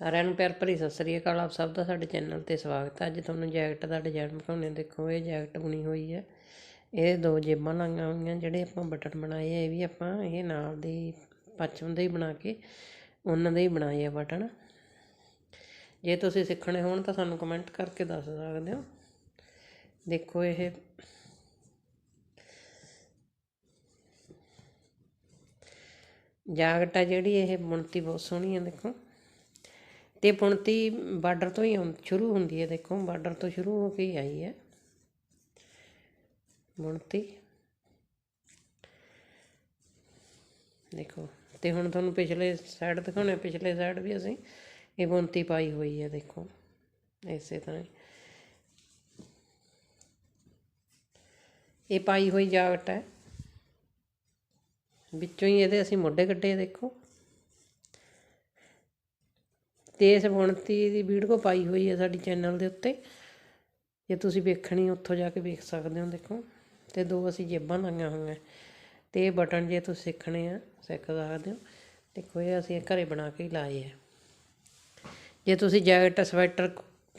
ਸਾਰਿਆਂ ਨੂੰ ਪਿਆਰ ਭਰੀ ਸਤਿ ਸ੍ਰੀ ਅਕਾਲ। ਆਪ ਸਭ ਦਾ ਸਾਡੇ ਚੈਨਲ ਤੇ ਸਵਾਗਤ ਹੈ। ਅੱਜ ਤੁਹਾਨੂੰ ਜੈਕਟ ਦਾ ਡਿਜ਼ਾਈਨ ਦਿਖਾਉਂਦੇ ਹਾਂ। ਦੇਖੋ, ਇਹ ਜੈਕਟ ਬੁਣੀ ਹੋਈ ਹੈ। ਇਹ ਦੋ ਜੇਬਾਂ ਲਾਈਆਂ ਹੋਈਆਂ। ਜਿਹੜੇ ਆਪਾਂ ਬਟਨ ਬਣਾਏ ਆ, ਇਹ ਵੀ ਆਪਾਂ ਇਹ ਨਾਲ ਦੀ ਪੱਛਮ ਦੇ ਹੀ ਬਣਾ ਕੇ, ਉਹਨਾਂ ਦੇ ਹੀ ਬਣਾਏ ਆ ਬਟਨ। ਜੇ ਤੁਸੀਂ ਸਿੱਖਣੇ ਹੋਣ ਤਾਂ ਸਾਨੂੰ ਕਮੈਂਟ ਕਰਕੇ ਦੱਸ ਸਕਦੇ ਹੋ। ਦੇਖੋ, ਇਹ ਜਾਕਟ ਆ ਜਿਹੜੀ, ਇਹ ਬੁਣਤੀ ਬਹੁਤ ਸੋਹਣੀ ਹੈ ਦੇਖੋ। ਅਤੇ ਬੁਣਤੀ ਬਾਰਡਰ ਤੋਂ ਹੀ ਆਉਂ- ਸ਼ੁਰੂ ਹੁੰਦੀ ਹੈ, ਦੇਖੋ ਬਾਰਡਰ ਤੋਂ ਸ਼ੁਰੂ ਹੋ ਕੇ ਹੀ ਆਈ ਹੈ। ਬੁਣਤੀ ਦੇਖੋ ਅਤੇ ਹੁਣ ਤੁਹਾਨੂੰ ਪਿਛਲੇ ਸਾਈਡ ਦਿਖਾਉਣੇ ਪਿਛਲੇ ਸਾਈਡ ਵੀ ਅਸੀਂ ਇਹ ਬੁਣਤੀ ਪਾਈ ਹੋਈ ਹੈ, ਦੇਖੋ, ਇਸੇ ਤਰ੍ਹਾਂ ਇਹ ਪਾਈ ਹੋਈ ਜਾਕਟ ਹੈ। ਵਿੱਚੋਂ ਹੀ ਇਹਦੇ ਅਸੀਂ ਮੋਢੇ ਕੱਢੇ ਦੇਖੋ। ਤੇ ਇਸ ਬੁਣਤੀ ਦੀ ਵੀਡੀਓ ਪਾਈ ਹੋਈ ਹੈ ਸਾਡੀ ਚੈਨਲ ਦੇ ਉੱਤੇ। ਜੇ ਤੁਸੀਂ ਵੇਖਣੀ, ਉੱਥੋਂ ਜਾ ਕੇ ਵੇਖ ਸਕਦੇ ਹੋ, ਦੇਖੋ। ਤੇ ਦੋ ਅਸੀਂ ਜੇਬਾਂ ਲਾਈਆਂ ਹੋਈਆਂ। ਤੇ ਇਹ ਬਟਨ ਜੇ ਤੁਸੀਂ ਸਿੱਖਣੇ ਆ, ਸਿੱਖ ਸਕਦੇ ਹੋ। ਦੇਖੋ, ਇਹ ਅਸੀਂ ਘਰੇ ਬਣਾ ਕੇ ਹੀ ਲਾਏ ਆ। ਜੇ ਤੁਸੀਂ ਜੈਕਟ, ਸਵੈਟਰ,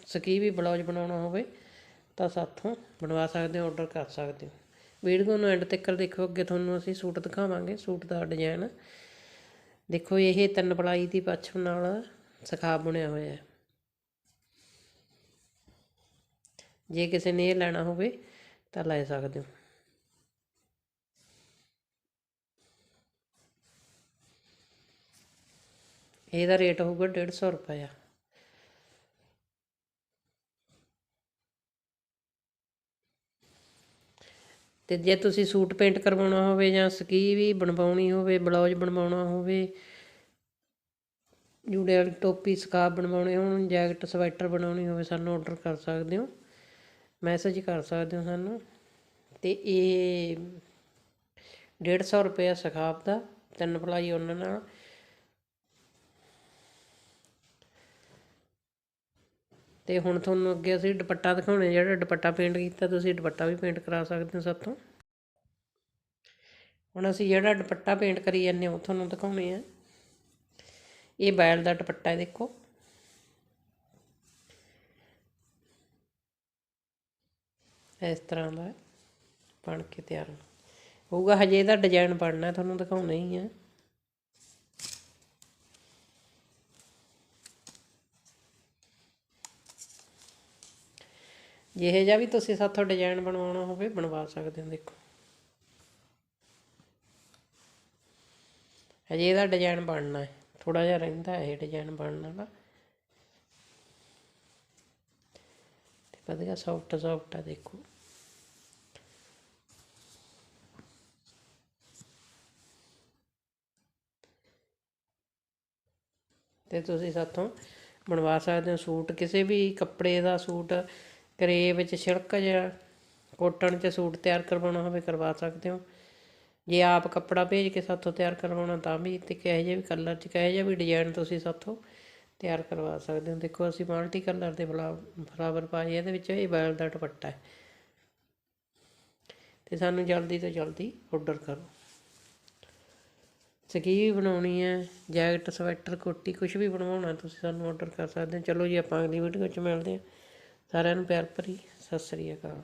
ਸਕੀ ਵੀ ਬਲਾਉਜ ਬਣਾਉਣਾ ਹੋਵੇ, ਤਾਂ ਸਾਥੋਂ ਬਣਵਾ ਸਕਦੇ ਹੋ ਆਰਡਰ ਕਰ ਸਕਦੇ ਹੋ। ਵੀਡੀਓ ਨੂੰ ਐਂਡ ਤੱਕ ਦੇਖੋ, ਅੱਗੇ ਤੁਹਾਨੂੰ ਅਸੀਂ ਸੂਟ ਦਿਖਾਵਾਂਗੇ, ਸੂਟ ਦਾ ਡਿਜ਼ਾਈਨ ਦੇਖੋ, ਇਹ ਤਿੰਨ ਪਲਾਈ ਦੀ ਪੱਛਮ ਨਾਲ ਸਖਾ ਬੁਣਿਆ ਹੋਇਆ ਹੈ। ਜੇ ਕਿਸੇ ਨੇ ਇਹ ਲੈਣਾ ਹੋਵੇ ਤਾਂ ਲੈ ਸਕਦੇ ਹੋ। ਇਹਦਾ ਰੇਟ ਹੋਊਗਾ 150 ਰੁਪਏ ਤੇ ਜੇ ਤੁਸੀਂ ਸੂਟ ਪੇਂਟ ਕਰਵਾਉਣਾ ਹੋਵੇ ਜਾਂ ਸਕੀ ਵੀ ਬਣਵਾਉਣੀ ਹੋਵੇ ਬਲਾਉਜ ਬਣਵਾਉਣਾ ਹੋਵੇ ਜੂੜੇ ਵਾਲੀ ਟੋਪੀ ਸਕਾਰਫ ਬਣਵਾਉਣੇ, ਹੋਣ ਜੈਕਟ, ਸਵੈਟਰ ਬਣਾਉਣੀ ਹੋਵੇ ਸਾਨੂੰ ਆਰਡਰ ਕਰ ਸਕਦੇ ਹੋ। ਮੈਸੇਜ ਕਰ ਸਕਦੇ ਹੋ ਸਾਨੂੰ। ਤੇ ਇਹ 150 ਰੁਪਏ ਸਕਾਰਫ ਦਾ ਤਿੰਨ ਪਲਾਈ ਉਹਨਾਂ ਨਾਲ। ਤੇ ਹੁਣ ਤੁਹਾਨੂੰ ਅੱਗੇ ਅਸੀਂ ਦੁਪੱਟਾ ਦਿਖਾਉਣੇ ਜਿਹੜਾ ਦੁਪੱਟਾ ਪੇਂਟ ਕੀਤਾ, ਤੁਸੀਂ ਦੁਪੱਟਾ ਵੀ ਪੇਂਟ ਕਰਾ ਸਕਦੇ ਹੋ ਸਾਤੋਂ ਹੁਣ ਅਸੀਂ ਜਿਹੜਾ ਦੁਪੱਟਾ ਪੇਂਟ ਕਰੀ ਜਾਂਦੇ ਹਾਂ, ਉਹ ਤੁਹਾਨੂੰ ਦਿਖਾਉਣੇ ਆ। ਇਹ ਬੈਲ ਦਾ ਦੁਪੱਟਾ ਹੈ, ਦੇਖੋ। ਇਸ ਤਰ੍ਹਾਂ ਦਾ ਬਣ ਕੇ ਤਿਆਰ। ਹੋਊਗਾ ਹਜੇ ਇਹਦਾ ਡਿਜ਼ਾਈਨ ਬਣਨਾ, ਤੁਹਾਨੂੰ ਦਿਖਾਉਣਾ ਹੀ ਹੈ ਜਿਹੇ ਜਿਹਾ ਵੀ ਤੁਸੀਂ ਸਾਥੋਂ ਡਿਜ਼ਾਈਨ ਬਣਵਾਉਣਾ ਹੋਵੇ, ਬਣਵਾ ਸਕਦੇ ਹੋ, ਦੇਖੋ। ਹਜੇ ਇਹਦਾ ਡਿਜ਼ਾਈਨ ਬਣਨਾ ਹੈ। ਥੋੜਾ ਜਿਹਾ ਰਹਿੰਦਾ ਇਹ ਡਿਜ਼ਾਈਨ ਬਣਨ ਵਾਲਾ। ਤੇ ਵਧੀਆ ਸੌਫਟ ਸੌਫਟ ਆ ਦੇਖੋ। ਤੇ ਤੁਸੀਂ ਸਾਥੋਂ ਬਣਵਾ ਸਕਦੇ ਹੋ ਸੂਟ। ਕਿਸੇ ਵੀ ਕੱਪੜੇ ਦਾ ਸੂਟ ਕਰੇ ਵਿੱਚ ਛਿਲਕ ਜਾਂ ਕੋਟਨ 'ਚ ਸੂਟ ਤਿਆਰ ਕਰਵਾਉਣਾ ਹੋਵੇ ਕਰਵਾ ਸਕਦੇ ਹੋ। ਜੇ ਆਪ ਕੱਪੜਾ ਭੇਜ ਕੇ ਸਾਥੋਂ ਤਿਆਰ ਕਰਵਾਉਣਾ ਤਾਂ ਵੀ ਤੇ ਕਿਹੋ ਜਿਹੇ ਵੀ ਕਲਰ 'ਚ, ਕਿਹੋ ਜਿਹਾ ਵੀ ਡਿਜ਼ਾਈਨ ਤੁਸੀਂ ਸਾਥੋਂ ਤਿਆਰ ਕਰਵਾ ਸਕਦੇ ਹੋ। ਦੇਖੋ, ਅਸੀਂ ਮਲਟੀ ਕਲਰ ਦੇ ਫਲਾਵਰ ਪਾਏ ਇਹਦੇ ਵਿੱਚ ਇਹ ਬੈਲ ਦਾ ਦੁਪੱਟਾ ਹੈ। ਤੇ ਸਾਨੂੰ ਜਲਦੀ ਤੋਂ ਜਲਦੀ ਆਰਡਰ ਕਰੋ। ਸਕੀ ਵੀ ਬਣਾਉਣੀ ਹੈ, ਜੈਕਟ, ਸਵੈਟਰ, ਕੋਟੀ ਕੁਝ ਵੀ ਬਣਵਾਉਣਾ ਤੁਸੀਂ ਸਾਨੂੰ ਆਰਡਰ ਕਰ ਸਕਦੇ ਹੋ। ਚਲੋ ਜੀ, ਆਪਾਂ ਅਗਲੀ ਵੀਡੀਓ 'ਚ ਮਿਲਦੇ ਹਾਂ। ਸਾਰਿਆਂ ਨੂੰ ਪਿਆਰ ਭਰੀ, ਸਤਿ ਸ੍ਰੀ ਅਕਾਲ।